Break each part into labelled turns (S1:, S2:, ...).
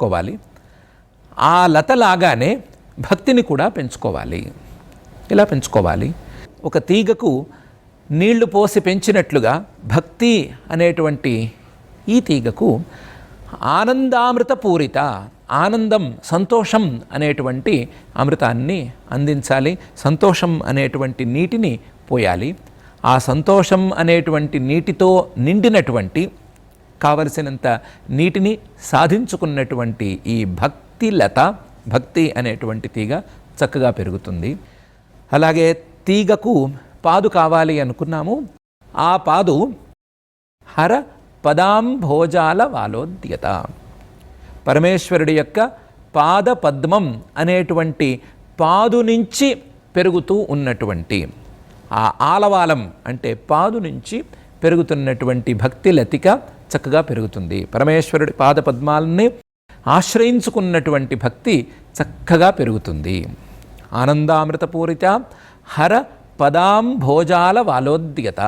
S1: పెంచుకోవాలి. ఆ లత లాగానే భక్తిని కూడా పెంచుకోవాలి. ఇలా పెంచుకోవాలి. ఒక తీగకు నీళ్ళు పోసి పెంచినట్లుగా భక్తి అనేటువంటి ఈ తీగకు ఆనందామృత పూరిత ఆనందం సంతోషం అనేటువంటి అమృతాన్ని అందించాలి. సంతోషం అనేటువంటి నీటిని పోయాలి. ఆ సంతోషం అనేటువంటి నీటితో నిండినటువంటి కావలసినంత నీటిని సాధించుకున్నటువంటి ఈ భక్తి లత భక్తి అనేటువంటి తీగ చక్కగా పెరుగుతుంది. అలాగే తీగకు పాదు కావాలి అనుకున్నాము. ఆ పాదు హర పదాంభోజాల వాలోద్యత. పరమేశ్వరుడి యొక్క పాద పద్మం అనేటువంటి పాదు నుంచి పెరుగుతూ ఉన్నటువంటి ఆ ఆలవాలం అంటే పాదు నుంచి పెరుగుతున్నటువంటి భక్తి లతిక చక్కగా పెరుగుతుంది. పరమేశ్వరుడి పాద పద్మాలని ఆశ్రయించుకున్నటువంటి భక్తి చక్కగా పెరుగుతుంది. ఆనందామృతపూరిత హర పదాం భోజాల వాలోద్యత.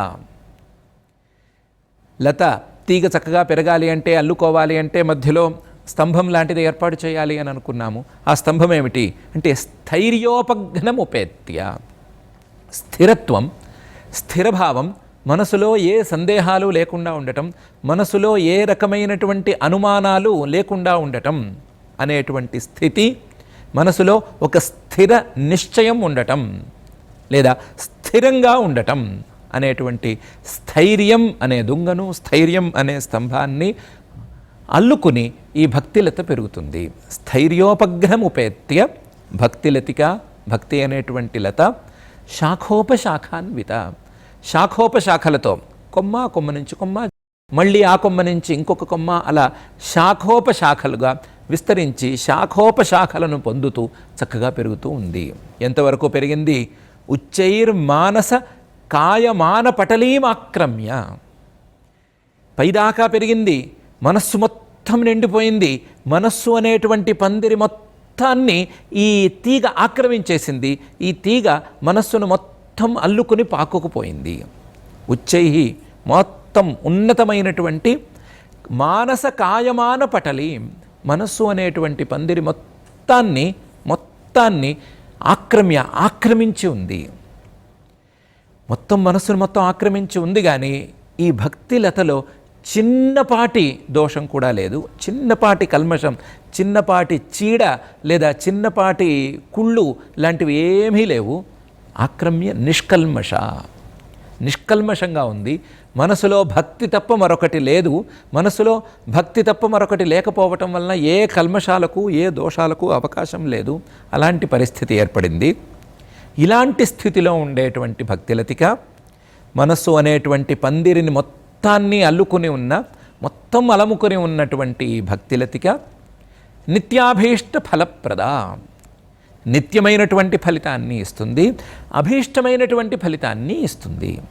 S1: లత తీగ చక్కగా పెరగాలి అంటే అల్లుకోవాలి అంటే మధ్యలో స్తంభం లాంటిది ఏర్పాటు చేయాలి అని అనుకున్నాము. ఆ స్తంభం ఏమిటి? అంటే స్థైర్యోపఘ్నం ఉపేత్య స్థిరత్వం స్థిరభావం మనసులో ఏ సందేహాలు లేకుండా ఉండటం మనసులో ఏ రకమైనటువంటి అనుమానాలు లేకుండా ఉండటం అనేటువంటి స్థితి మనసులో ఒక స్థిర నిశ్చయం ఉండటం లేదా స్థిరంగా ఉండటం అనేటువంటి స్థైర్యం అనే దుంగను స్థైర్యం అనే స్తంభాన్ని అల్లుకుని ఈ భక్తిలత పెరుగుతుంది. స్థైర్యోపగ్రహముపేత్య భక్తిలతిక భక్తి అనేటువంటి లత శాఖోపశాఖాన్విత. శాఖోపశాఖలతో. కొమ్మ కొమ్మ నుంచి కొమ్మ మళ్ళీ ఆ కొమ్మ నుంచి ఇంకొక కొమ్మ అలా శాఖోపశాఖలుగా విస్తరించి శాఖోపశాఖలను పొందుతూ చక్కగా పెరుగుతూ ఉంది. ఎంతవరకు పెరిగింది? ఉచ్చైర్మానస కాయమాన పటలీమాక్రమ్య పైదాకా పెరిగింది. మనస్సు మొత్తం నిండిపోయింది. మనస్సు అనేటువంటి పందిరి మొత్తాన్ని ఈ తీగ ఆక్రమించేసింది. ఈ తీగ మనస్సును మొత్తం మొత్తం అల్లుకుని పాకుకుపోయింది. ఉచ్చై మొత్తం ఉన్నతమైనటువంటి మానస కాయమాన పటలి మనస్సు అనేటువంటి పందిరి మొత్తాన్ని మొత్తాన్ని ఆక్రమ్య ఆక్రమించి ఉంది. మొత్తం మనస్సును మొత్తం ఆక్రమించి ఉంది కానీ ఈ భక్తి లతలో చిన్నపాటి దోషం కూడా లేదు. చిన్నపాటి కల్మషం చిన్నపాటి చీడ లేదా చిన్నపాటి కుళ్ళు లాంటివి ఏమీ లేవు. ఆక్రమ్య నిష్కల్మష. నిష్కల్మషంగా ఉంది. మనసులో భక్తి తప్ప మరొకటి లేదు. మనసులో భక్తి తప్ప మరొకటి లేకపోవటం వలన ఏ కల్మషాలకు ఏ దోషాలకు అవకాశం లేదు. అలాంటి పరిస్థితి ఏర్పడింది. ఇలాంటి స్థితిలో ఉండేటువంటి భక్తిలతిక మనస్సు అనేటువంటి పందిరిని మొత్తాన్ని అల్లుకుని ఉన్న మొత్తం అలముకొని ఉన్నటువంటి భక్తిలతిక నిత్యాభీష్ట ఫలప్రద. నిత్యమైనటువంటి ఫలితాన్ని ఇస్తుంది అభీష్టమైనటువంటి ఫలితాన్ని ఇస్తుంది.